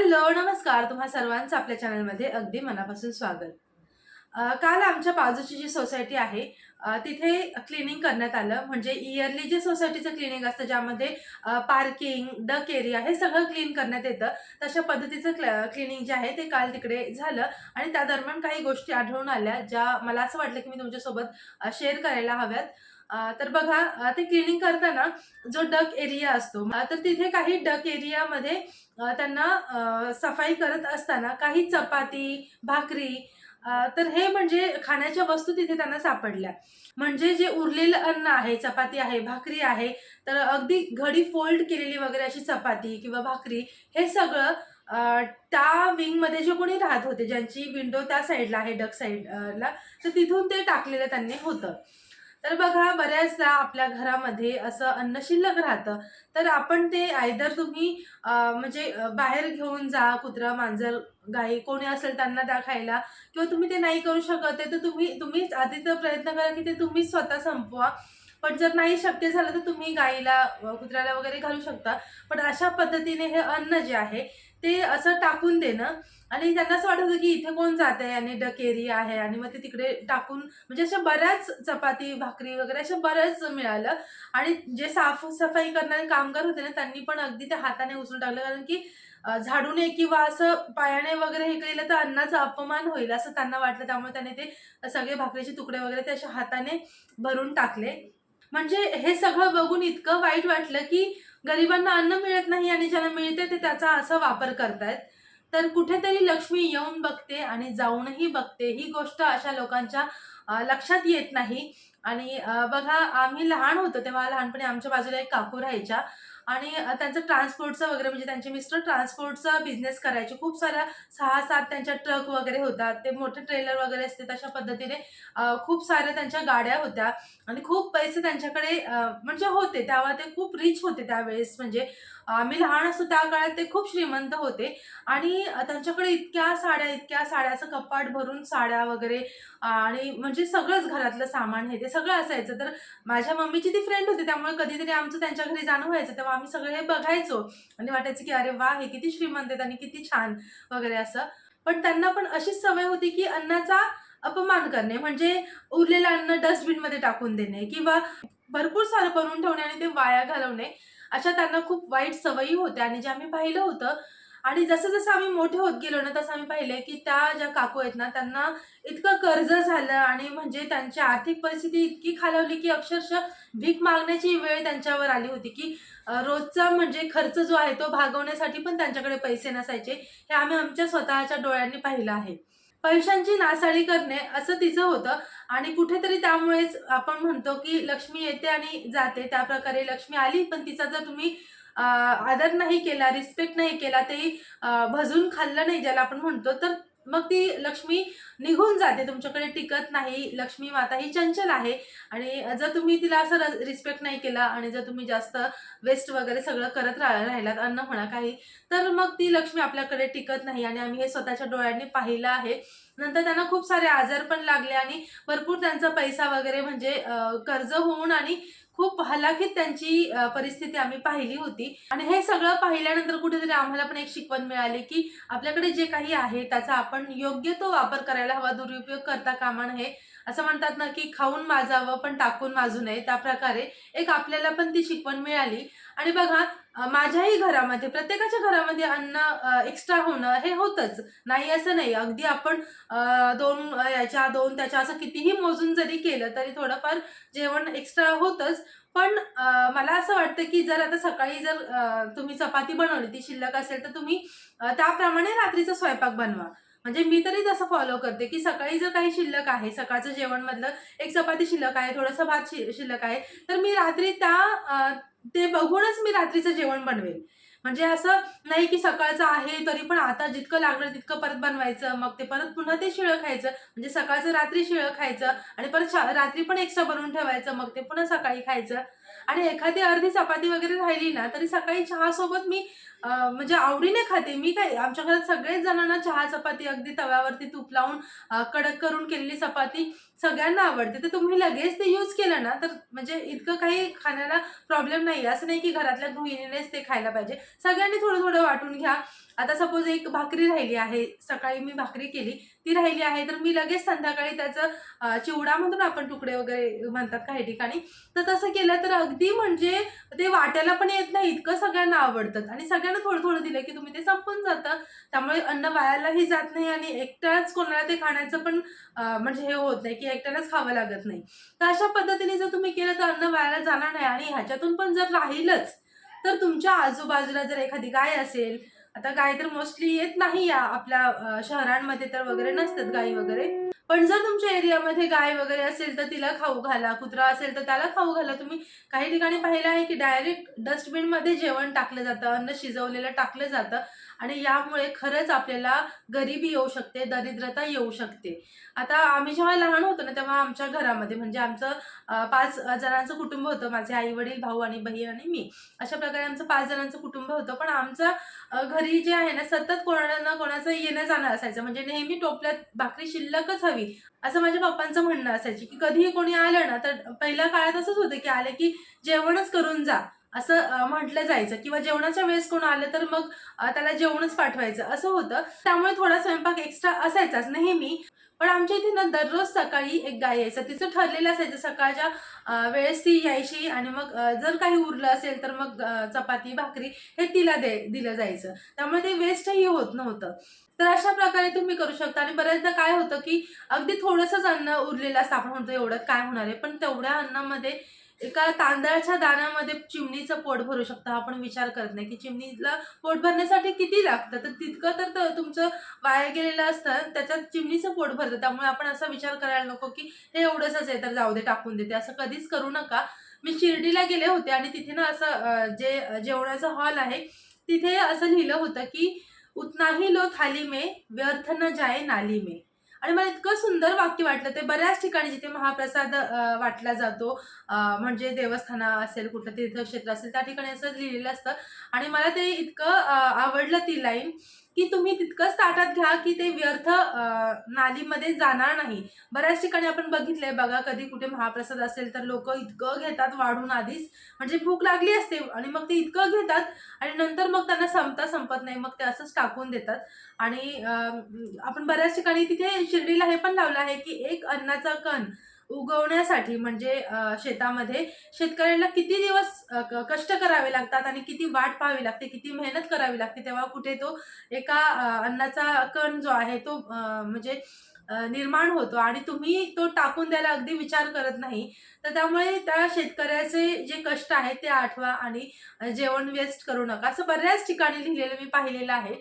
Hello नमस्कार. तुम्हा सर्वांचं आपल्या चॅनलमध्ये अगदी मनापासून स्वागत. काल आमच्या बाजूची जी सोसायटी आहे तिथे क्लिनिंग करण्यात आलं. म्हणजे इयरली जे सोसायटीचं क्लिनिंग असतं ज्यामध्ये पार्किंग डक एरिया हे सगळं क्लीन करण्यात येतं तशा पद्धतीचं क्ल क्लिनिंग जे आहे ते काल तिकडे झालं. आणि त्या दरम्यान काही गोष्टी आढळून आल्या ज्या मला असं वाटलं की मी तुमच्यासोबत शेअर करायला हव्यात. तर बघा ते क्लिनिंग करताना जो डक एरिया असतो तर तिथे काही डक एरियामध्ये त्यांना सफाई करत असताना काही चपाती भाकरी तर हे म्हणजे खाण्याच्या वस्तू तिथे त्यांना सापडल्या. म्हणजे जे उरलेलं अन्न आहे चपाती आहे भाकरी आहे तर अगदी घडी फोल्ड केलेली वगैरे अशी चपाती किंवा भाकरी हे सगळं त्या विंगमध्ये जे कोणी राहत होते ज्यांची विंडो त्या साईडला आहे डक साईडला तर तिथून ते टाकलेलं त्यांनी होतं. तर बघा बऱ्याचदा आपल्या घरामध्ये असं अन्न शिल्लक राहतं. तर आपण ते आयदर तुम्ही म्हणजे बाहेर घेऊन जा कुत्रा मांजर गाई कोणी असेल त्यांना द्या खायला किंवा तुम्ही ते नाही करू शकत ते तर तुम्ही तुम्हीच आधी तर प्रयत्न करा की ते तुम्हीच स्वतः संपवा. पण जर नाही शक्य झालं तर तुम्ही गाईला कुत्र्याला वगैरे घालू शकता. पण अशा पद्धतीने हे अन्न जे आहे ते असं टाकून देणं आणि त्यांना असं वाटत होतं की इथे कोण जात आहे आणि डकेरी आहे आणि मग ते तिकडे टाकून म्हणजे अशा बऱ्याच चपाती भाकरी वगैरे अशा बऱ्याच मिळालं. आणि जे साफ सफाई करणारे कामगार होते ना त्यांनी पण अगदी ते हाताने उचलून टाकलं. कारण की झाडूने किंवा असं पायाने वगैरे हे केलं तर अन्नाचा अपमान होईल असं त्यांना वाटलं. त्यामुळे त्याने ते सगळे भाकरीचे तुकडे वगैरे ते अशा हाताने भरून टाकले. म्हणजे हे सगळं बघून इतकं वाईट वाटलं की गरिबांना अन्न मिळत नाही आणि ज्यांना मिळते ते त्याचा असा वापर करतायत. तर कुठेतरी लक्ष्मी येऊन बघते आणि जाऊनही बघते. ही गोष्ट अशा लोकांच्या लक्षात येत नाही. आणि बघा आम्ही लहान होतो तेव्हा लहानपणी आमच्या बाजूला एक काकू राहायच्या. आणि त्यांचं ट्रान्सपोर्टचं वगैरे म्हणजे त्यांचे मिस्टर ट्रान्सपोर्टचा बिझनेस करायचे. खूप साऱ्या सहा सात त्यांच्या ट्रक वगैरे होतात. ते मोठे ट्रेलर वगैरे असते तशा पद्धतीने. खूप साऱ्या त्यांच्या गाड्या होत्या आणि खूप पैसे त्यांच्याकडे म्हणजे होते. तेव्हा ते खूप रिच होते त्यावेळेस. म्हणजे आम्ही लहान असतो त्या काळात ते खूप श्रीमंत होते. आणि त्यांच्याकडे इतक्या साड्या इतक्या साड्याचं कपाट भरून साड्या वगैरे आणि म्हणजे सगळंच घरातलं सामान हे ते सगळं असायचं. तर माझ्या मम्मीची ती फ्रेंड होती त्यामुळे कधीतरी आमचं त्यांच्या घरी जाणं व्हायचं. तेव्हा आम्ही सगळं हे बघायचो. आणि वाटायचं की अरे वा हे किती श्रीमंत आहेत आणि किती छान वगैरे असं. पण त्यांना पण अशीच सवय होती की अन्नाचा अपमान करणे म्हणजे उरलेलं अन्न डस्टबिनमध्ये टाकून देणे किंवा भरपूर सारं बनवून ठेवणे आणि ते वाया घालवणे. अशा त्यांना खूप वाईट सवयी होत्या आणि जे आम्ही पाहिलं होतं आणि जसं जसं आम्ही मोठे होत गेलो ना तसं आम्ही पाहिलं की त्या ज्या काकू आहेत ना त्यांना इतकं कर्ज झालं आणि म्हणजे त्यांची आर्थिक परिस्थिती इतकी खालावली की अक्षरशः भीक मागण्याची वेळ त्यांच्यावर आली होती की रोजचा म्हणजे खर्च जो आहे तो भागवण्यासाठी पण त्यांच्याकडे पैसे नसायचे. हे आम्ही आमच्या स्वतःच्या डोळ्यांनी पाहिलं आहे. पैशांची नासाडी करणे असं तिचं होतं. आणि कुठेतरी त्यामुळेच आपण म्हणतो की लक्ष्मी येते आणि जाते. त्या प्रकारे लक्ष्मी आली पण तिचा जर तुम्ही आदर नाही केला रिस्पेक्ट नाही केला ते भजून खाल्लं नाही ज्याला आपण म्हणतो तर मग ती लक्ष्मी निघून जाते तुमच्याकडे टिकत नाही. लक्ष्मी माता ही चंचल आहे. आणि जर तुम्ही तिला असं रिस्पेक्ट नाही केला आणि जर तुम्ही जास्त वेस्ट वगैरे सगळं करत राह राहिलात अन्न म्हणा काही तर मग ती लक्ष्मी आपल्याकडे टिकत नाही. आणि आम्ही हे स्वतःच्या डोळ्यांनी पाहिलं आहे. नंतर त्यांना खूप सारे आजार पण लागले आणि भरपूर त्यांचा पैसा वगैरे म्हणजे कर्ज होऊन आणि खूप हलाखीत त्यांची परिस्थिती आम्ही पाहिली होती. आणि हे सगळं पाहिल्यानंतर कुठेतरी आम्हाला पण एक शिकवण मिळाली की आपल्याकडे जे काही आहे त्याचा आपण योग्य तो वापर करायला हवा दुरुपयोग करता कामा नये. असं म्हणतात ना की खाऊन माजावं पण टाकून माजू नये. त्या प्रकारे एक आपल्याला पण ती शिकवण मिळाली. आणि बघा माझ्याही घरामध्ये प्रत्येकाच्या घरामध्ये अन्न एक्स्ट्रा होणं हे होतंच. नाही असं नाही. अगदी आपण दोन याच्या दोन त्याच्या असं कितीही मोजून जरी केलं तरी थोडंफार जेवण एक्स्ट्रा होतंच. पण मला असं वाटतं की जर आता सकाळी जर तुम्ही चपाती बनवली ती शिल्लक असेल तर तुम्ही त्याप्रमाणे रात्रीचा स्वयंपाक बनवा. म्हणजे मी तरी तसं फॉलो करते की सकाळी जर काही शिल्लक आहे सकाळचं जेवण मधलं एक चपाती शिल्लक आहे थोडंसं भात शि शिल्लक आहे तर मी रात्री त्या ते बघूनच मी रात्रीचं जेवण बनवेल म्हणजे असं नाही की सकाळचं आहे तरी पण आता जितकं लागलं तितकं परत बनवायचं मग ते परत पुन्हा ते शिळं खायचं. म्हणजे सकाळचं रात्री शिळं खायचं आणि परत रात्री पण एक्स्ट्रा बनवून ठेवायचं मग ते पुन्हा सकाळी खायचं. आणि एखादी अर्धी चपाती वगैरे राहिली ना तरी सकाळी चहा सोबत मी म्हणजे आवडीने खाते. मी काय आमच्या घरात सगळेच जणांना चहा चपाती अगदी तव्यावरती तूप लावून कडक करून केलेली चपाती. सगळ्यांना आवडते. तर तुम्ही लगेच ते यूज केलं ना तर म्हणजे इतकं काही खाण्याला प्रॉब्लेम नाही असं नाही की घरातल्या गृहिणीनेच ते खायला पाहिजे. सगळ्यांनी थोडं थोडं वाटून घ्या. आता सपोज एक भाकरी राहिली आहे. सकाळी मी भाकरी केली. ती राहिली आहे. तर मी लगेच संध्याकाळी त्याचं चिवडामधून चिवडा आपण तुकडे वगैरे म्हणतात काही ठिकाणी. तर तसं केलं तर अगदी म्हणजे ते वाटायला पण येत नाही. इतकं सगळ्यांना आवडतं. आणि सगळ्यांना थोडं थोडं दिलं की तुम्ही ते संपून जातं. त्यामुळे अन्न वायालाही जात नाही आणि एकट्याच कोणाला ते खाण्याचं पण म्हणजे हे होत नाही की एकट्यालाच खावं लागत नाही. तर अशा पद्धतीने जर तुम्ही केलं तर अन्न वायाला जाणार नाही आणि ह्याच्यातून पण जर राहीलच तर तुमच्या आजूबाजूला जर एखादी गाय असेल आता गाय तर मोस्टली येत नाही या आपल्या शहरांमध्ये तर वगैरे नसतात गायी वगैरे. पण जर तुमच्या एरियामध्ये गाय वगैरे असेल तर तिला खाऊ घाला कुत्रा असेल तर त्याला खाऊ घाला. तुम्ही काही ठिकाणी पाहिलं आहे की डायरेक्ट डस्टबिनमध्ये जेवण टाकलं जातं अन्न शिजवलेलं टाकलं जातं. आणि यामुळे खरंच आपल्याला गरिबी येऊ शकते दरिद्रता येऊ शकते. आता आम्ही जेव्हा लहान होतो ना तेव्हा आमच्या घरामध्ये म्हणजे आमचं पाच जणांचं कुटुंब होतं. माझे आई वडील भाऊ आणि बहीण आणि मी. अशा प्रकारे आमचं पाच जणांचं कुटुंब होतं. पण आमचं घरी जे आहे ना सतत कोणा ना कोणाचं येणं जाणं असायचं. म्हणजे नेहमी टोपल्यात भाकरी शिल्लकच हवी. असं माझ्या पप्पांचं म्हणणं असायचं की कधीही कोणी आलं ना तर पहिल्या काळात असंच होतं की आले की जेवणच करून जा. असं म्हटलं जायचं. किंवा जेवणाच्या वेळेस कोण आलं तर मग त्याला जेवणच पाठवायचं. असं होतं. त्यामुळे थोडा स्वयंपाक एक्स्ट्रा असायचाच. नेहमी. पण आमच्या इथे ना दररोज सकाळी एक गाय यायचं. तिचं ठरलेलं असायचं. सकाळच्या वेळेस ती यायची आणि मग जर काही उरलं असेल तर मग चपाती भाकरी हे तिला दे दिलं जायचं. त्यामुळे ते वेस्टही होत नव्हतं. तर अशा प्रकारे तुम्ही करू शकता. आणि बऱ्याचदा काय होतं की अगदी थोडंसंच अन्न उरलेलं असतं. आपण म्हणतो एवढं काय होणार आहे? पण तेवढ्या अन्नामध्ये एका तांदळाच्या दाण्यामध्ये चिमणीचं पोट भरू शकता. आपण विचार करत नाही की चिमणीला पोट भरण्यासाठी किती लागतं? तर तितकं तर तुमचं वाया गेलेलं असतं त्याच्यात चिमणीचं पोट भरतं. त्यामुळे आपण असा विचार करायला नको की हे एवढंच आहे तर जाऊ दे टाकून देते. असं कधीच करू नका. मी शिर्डीला गेले होते आणि तिथे ना असं जे जेवणाचं हॉल आहे तिथे असं लिहिलं होतं की उतनाही लो थाली में व्यर्थ न जाए नाली में. आणि मला इतकं सुंदर वाक्य वाटलं. ते बऱ्याच ठिकाणी जिथे महाप्रसाद वाटला जातो म्हणजे देवस्थान असेल कुठलं तीर्थक्षेत्र असेल त्या ठिकाणी असं लिहिलेलं असतं. आणि मला ते इतकं आवडलं ती लाईन. की तुम्ही तितकंच ताटात घ्या की ते व्यर्थ नालीमध्ये जाणार नाही. बऱ्याच ठिकाणी आपण बघितलंय बघा कधी कुठे महाप्रसाद असेल तर लोक इतकं घेतात वाढून आधीच. म्हणजे भूक लागली असते आणि मग ते इतकं घेतात आणि नंतर मग त्यांना संपता संपत नाही मग ते असंच टाकून देतात. आणि आपण बऱ्याच ठिकाणी तिथे शिर्डीला हे पण लावलं आहे की एक अन्नाचा कण उगवण्यासाठी म्हणजे शेतामध्ये शेतकऱ्याला किती दिवस कष्ट करावे लागतात आणि किती वाट पाहावी लागते किती मेहनत करावी लागते तेव्हा कुठे तो एका अन्नाचा कण जो आहे तो म्हणजे निर्माण होतो आणि तुम्ही तो टाकून द्यायला अगदी विचार करत नाही. तर त्यामुळे त्या शेतकऱ्याचे जे कष्ट आहेत ते आठवा आणि जेवण वेस्ट करू नका. असं बऱ्याच ठिकाणी लिहिलेलं मी पाहिलेलं आहे.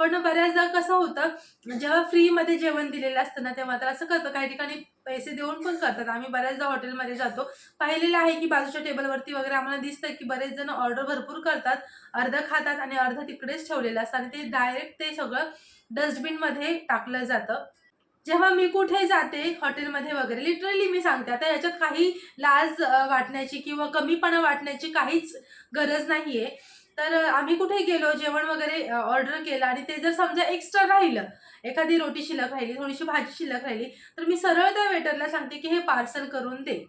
पण बऱ्याचदा कसं होतं जेव्हा फ्रीमध्ये जेवण दिलेलं असतं ना तेव्हा तर असं करतं काही ठिकाणी पैसे देऊन पण करतात. आम्ही बऱ्याचदा हॉटेलमध्ये जातो. पाहिलेलं आहे की बाजूच्या टेबलवरती वगैरे आम्हाला दिसतं की बरेच जण ऑर्डर भरपूर करतात अर्ध खातात आणि अर्ध तिकडेच ठेवलेलं असतं आणि ते डायरेक्ट ते सगळं डस्टबिनमध्ये टाकलं जातं. जेव्हा मी कुठे जाते हॉटेलमध्ये वगैरे लिटरली मी सांगते आता याच्यात काही लाज वाटण्याची किंवा कमीपणा वाटण्याची काहीच गरज नाहीये. तर आम्ही कुठे गेलो? जेवण वगैरे ऑर्डर केलं आणि ते जर समजा एक्स्ट्रा राहिलं एखादी रोटी शिल्लक राहिली थोडीशी भाजी शिल्लक राहिली तर मी सरळ त्या वेटरला सांगते की हे पार्सल करून दे.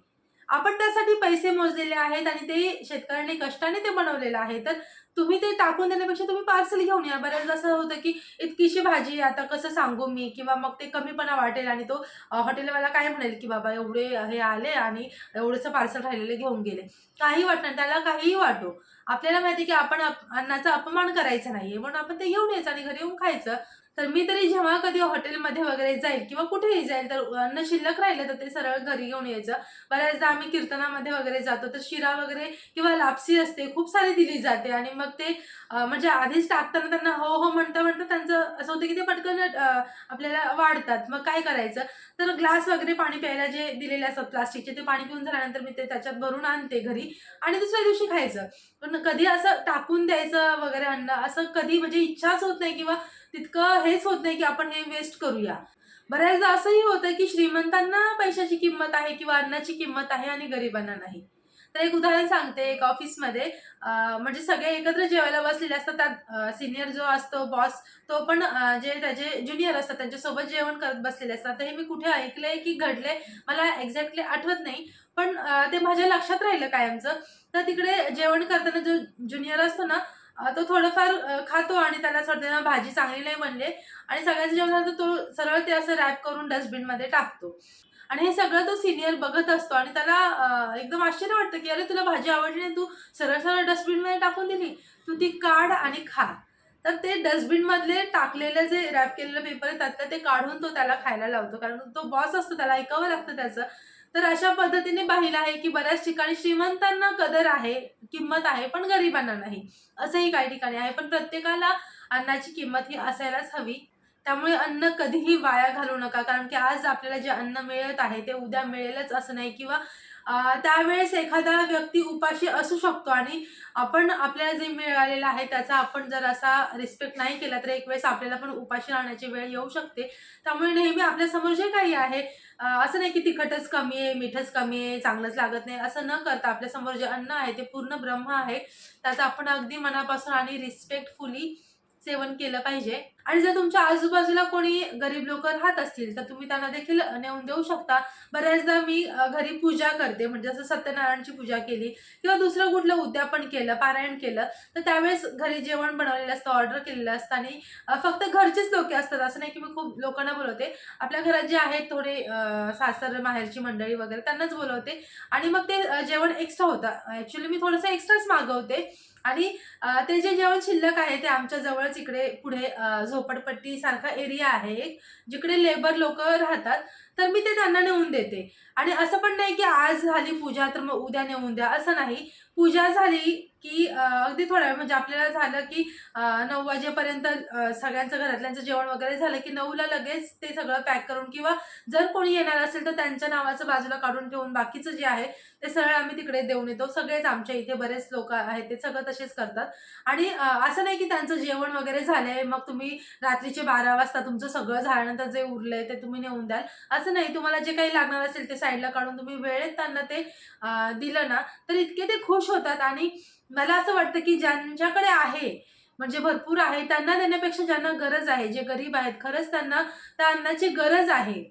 आपण त्यासाठी पैसे मोजलेले आहेत आणि ते शेतकऱ्यांनी कष्टाने ते बनवलेलं आहे. तर तुम्ही ते टाकून देण्यापेक्षा तुम्ही पार्सल घेऊन या. बऱ्याचदा असं होतं की इतकीशी भाजी आता कसं सांगू मी? किंवा मग ते कमीपणा वाटेल आणि तो हॉटेलवाला काय म्हणेल की बाबा एवढे हे आले आणि एवढंसं पार्सल राहिलेले घेऊन गेले. काही वाटणार त्याला काहीही वाटो. आपल्याला माहिती की आपण अन्नाचा अपमान करायचा नाहीये. म्हणून आपण ते घेऊन यायचं आणि घरी येऊन खायचं. तर मी तरी जेव्हा कधी हॉटेलमध्ये वगैरे जाईल किंवा कुठेही जाईल तर अन्न शिल्लक राहिलं तर ते सरळ घरी घेऊन यायचं. बऱ्याचदा आम्ही कीर्तनामध्ये वगैरे जातो तर शिरा वगैरे किंवा लापसी असते खूप सारी दिली जाते. आणि मग ते म्हणजे आधीच टाकताना त्यांना हो हो म्हणता म्हणता त्यांचं असं होतं की ते पटकन आपल्याला वाढतात. मग काय करायचं? तर ग्लास वगैरे पाणी प्यायला जे दिलेले असतात प्लास्टिकचे ते पाणी पिऊन झाल्यानंतर मी ते त्याच्यात भरून आणते घरी आणि दुसऱ्या दिवशी खायचं. पण कधी असं टाकून द्यायचं वगैरे अन्न असं कधी म्हणजे इच्छाच होत नाही किंवा तितकं हेच होत नाही की आपण हे वेस्ट करूया. बऱ्याचदा असंही होतं की श्रीमंतांना पैशाची किंमत आहे किंवा अन्नाची किंमत आहे आणि गरिबांना नाही. तर एक उदाहरण सांगते एक ऑफिसमध्ये म्हणजे सगळे एकत्र जेवायला बसलेले असतात त्यात सिनियर जो असतो बॉस तो पण जे त्याचे ज्युनियर असतात त्यांच्यासोबत जेवण करत बसलेले असतात. हे मी कुठे ऐकलंय की घडले मला एक्झॅक्टली आठवत नाही. पण ते माझ्या लक्षात राहिलं कायमचं. तर तिकडे जेवण करताना जो ज्युनियर असतो ना तो थोडंफार खातो आणि त्याला असं वाटतं भाजी चांगली नाही बनले. आणि सगळ्यांचं जेवण झालं तो सरळ ते असं रॅप करून डस्टबिनमध्ये टाकतो. आणि हे सगळं तो सिनियर बघत असतो आणि त्याला एकदम आश्चर्य वाटतं की अरे तुला भाजी आवडली नाही तू सरळ सरळ डस्टबिनमध्ये टाकून दिली. तू ती काढ आणि खा. तर ते डस्टबिनमधले टाकलेले जे रॅप केलेलं पेपर आहे त्यातलं ते काढून तो त्याला खायला लावतो. कारण तो बॉस असतो त्याला ऐकावं लागतं त्याचं. तर अशा पद्धतीने पाहिलं आहे की बऱ्याच ठिकाणी श्रीमंतांना कदर आहे किंमत आहे पण गरिबांना नाही. असंही काही ठिकाणी आहे पण प्रत्येकाला अन्नाची किंमत ही असायलाच हवी. त्यामुळे अन्न कधीही वाया घालू नका. कारण की आज आपल्याला जे अन्न मिळत आहे ते उद्या मिळेलच असं नाही किंवा त्यावेळेस एखादा व्यक्ती उपाशी असू शकतो आणि आपण आपल्याला जे मिळालेलं आहे त्याचा आपण जर असा रिस्पेक्ट नाही केला तर एक वेळेस आपल्याला पण उपाशी राहण्याची वेळ येऊ शकते. त्यामुळे नेहमी आपल्यासमोर जे काही आहे असं नाही की तिखटच कमी आहे मीठच कमी आहे चांगलंच लागत नाही असं न करता आपल्यासमोर जे अन्न आहे ते पूर्ण ब्रह्म आहे त्याचा आपण अगदी मनापासून आणि रिस्पेक्टफुली सेवन केलं पाहिजे. आणि जर तुमच्या आजूबाजूला कोणी गरीब लोक राहत असतील तर तुम्ही त्यांना देखील नेऊन देऊ शकता. बऱ्याचदा मी घरी पूजा करते. म्हणजे जसं सत्यनारायणची पूजा केली किंवा दुसरं कुठलं उद्यापन केलं पारायण केलं तर त्यावेळेस घरी जेवण बनवलेलं असतं ऑर्डर केलेलं असतं. आणि फक्त घरचेच लोक असतात. असं नाही की मी खूप लोकांना बोलवते. आपल्या घरात जे आहेत थोडे सासर माहेरची मंडळी वगैरे त्यांनाच बोलवते. आणि मग ते जेवण एक्स्ट्रा होतं. ॲक्च्युली मी थोडंसं एक्स्ट्राच मागवते. आणि ते जे जेवण शिल्लक आहे ते आमच्या जवळच इकडे पुढे झोपडपट्टी सारखा एरिया आहे एक जिकडे लेबर लोक राहतात. तर मी ते त्यांना नेऊन देते. आणि असं पण नाही की आज झाली पूजा तर मग उद्या नेऊन द्या. असं नाही. पूजा झाली की अगदी थोड्या वेळ म्हणजे आपल्याला झालं की नऊ वाजेपर्यंत सगळ्यांचं घरातल्यांचं जेवण वगैरे झालं की नऊला लगेच ते सगळं पॅक करून किंवा जर कोणी येणार असेल तर त्यांच्या नावाचं बाजूला काढून ठेवून बाकीचं जे आहे ते सगळं आम्ही तिकडे देऊन येतो. सगळेच आमच्या इथे बरेच लोक आहेत ते सगळं तसेच करतात. आणि असं नाही की त्यांचं जेवण वगैरे झालंय मग तुम्ही रात्रीचे बारा वाजता तुमचं सगळं झाल्यानंतर जे उरलंय ते तुम्ही नेऊन द्याल. असं नाही तुम्हाला जे काही लागणार असेल ते साईडला काढून तुम्ही वेळेत त्यांना ते दिलं ना तर इतके ते खुश होतात. आणि मला असं वाटतं की ज्यांच्याकडे आहे म्हणजे भरपूर आहे त्यांना देण्यापेक्षा ज्यांना गरज आहे जे गरीब आहेत खरंच त्यांना त्या अन्नाची गरज आहे.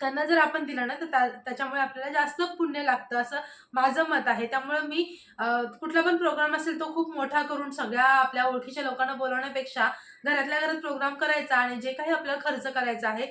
त्यांना जर आपण दिलं ना तर त्याच्यामुळे आपल्याला जास्त पुण्य लागतं असं माझं मत आहे. त्यामुळे मी कुठला पण प्रोग्राम असेल तो खूप मोठा करून सगळ्या आपल्या ओळखीच्या लोकांना बोलवण्यापेक्षा घरातल्या घरात प्रोग्राम करायचा आणि जे काही आपल्याला खर्च करायचा आहे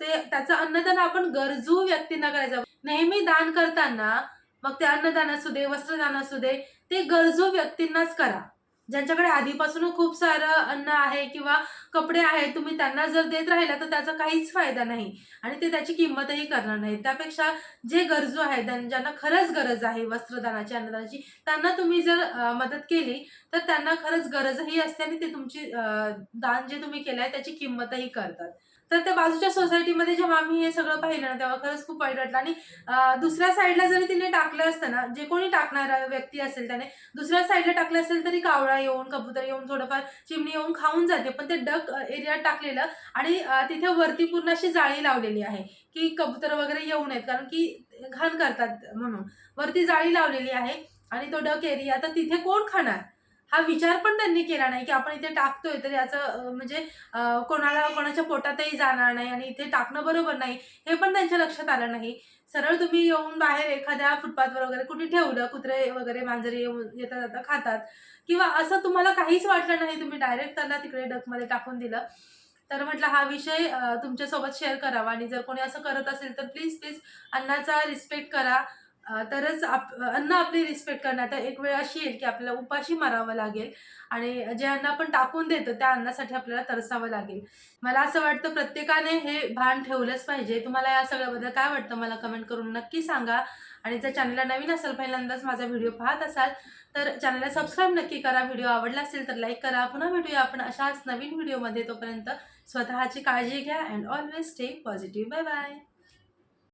ते त्याचं अन्नदान आपण गरजू व्यक्तींना करायचं. नेहमी दान करताना मग ते अन्नदान असू दे वस्त्रदान असू दे ते गरजू व्यक्तींनाच करा. ज्यांच्याकडे आधीपासून खूप सारं अन्न आहे किंवा कपडे आहेत तुम्ही त्यांना जर देत राहिला तर त्याचा काहीच फायदा नाही. आणि ते त्याची किंमतही करणार नाही त्यापेक्षा जे गरजू आहेत ज्यांना खरंच गरज आहे वस्त्रदानाची अन्नदानाची त्यांना तुम्ही जर मदत केली तर त्यांना खरंच गरजही असते आणि ते तुमची दान जे तुम्ही केलंय त्याची किंमतही करतात. तर त्या बाजूच्या सोसायटीमध्ये जेव्हा आम्ही हे सगळं पाहिलं ना तेव्हा खरंच खूप वाईट वाटलं. आणि दुसऱ्या साईडला जरी तिने टाकलं असतं ना जे कोणी टाकणारा व्यक्ती असेल त्याने दुसऱ्या साईडला टाकलं असेल तरी कावळा येऊन कबूतर येऊन थोडंफार चिमणी येऊन खाऊन जाते. पण ते डक एरियात टाकलेलं आणि तिथे वरती पूर्ण अशी जाळी लावलेली आहे की कबूतर वगैरे येऊ नयेत. कारण की घाण करतात म्हणून. वरती जाळी लावलेली आहे आणि तो डक एरिया तर तिथे कोण खाणार? हा विचार पण त्यांनी केला नाही की आपण इथे टाकतोय तर याचं म्हणजे कोणाला कोणाच्या पोटातही जाणार नाही आणि इथे टाकणं बरोबर नाही हे पण त्यांच्या लक्षात आलं नाही. सरळ तुम्ही येऊन बाहेर एखाद्या फुटपाथवर वगैरे कुठे ठेवलं कुत्रे वगैरे मांजरी येऊन येता जाता खातात किंवा असं तुम्हाला काहीच वाटलं नाही तुम्ही डायरेक्ट त्यांना तिकडे डकमध्ये टाकून दिलं तर म्हटलं हा विषय तुमच्यासोबत शेअर करावा आणि जर कोणी असं करत असेल तर प्लीज प्लीज अन्नाचा रिस्पेक्ट करा. तरच आप अन्न आपली रिस्पेक्ट करण्यात एक वेळ अशी येईल की आपल्याला उपाशी मारावं लागेल आणि जे अन्न आपण टाकून देतो त्या अन्नासाठी आपल्याला तरसावं लागेल. मला असं वाटतं प्रत्येकाने हे भान ठेवलंच पाहिजे. तुम्हाला या सगळ्याबद्दल काय वाटतं मला कमेंट करून नक्की सांगा. आणि जर चॅनलला नवीन असेल पहिल्यांदाच माझा व्हिडिओ पाहत असाल तर चॅनलला सबस्क्राईब नक्की करा. व्हिडिओ आवडला असेल तर लाईक करा. पुन्हा भेटूया आपण अशाच नवीन व्हिडिओमध्ये तोपर्यंत स्वतःची काळजी घ्या and always stay positive bye bye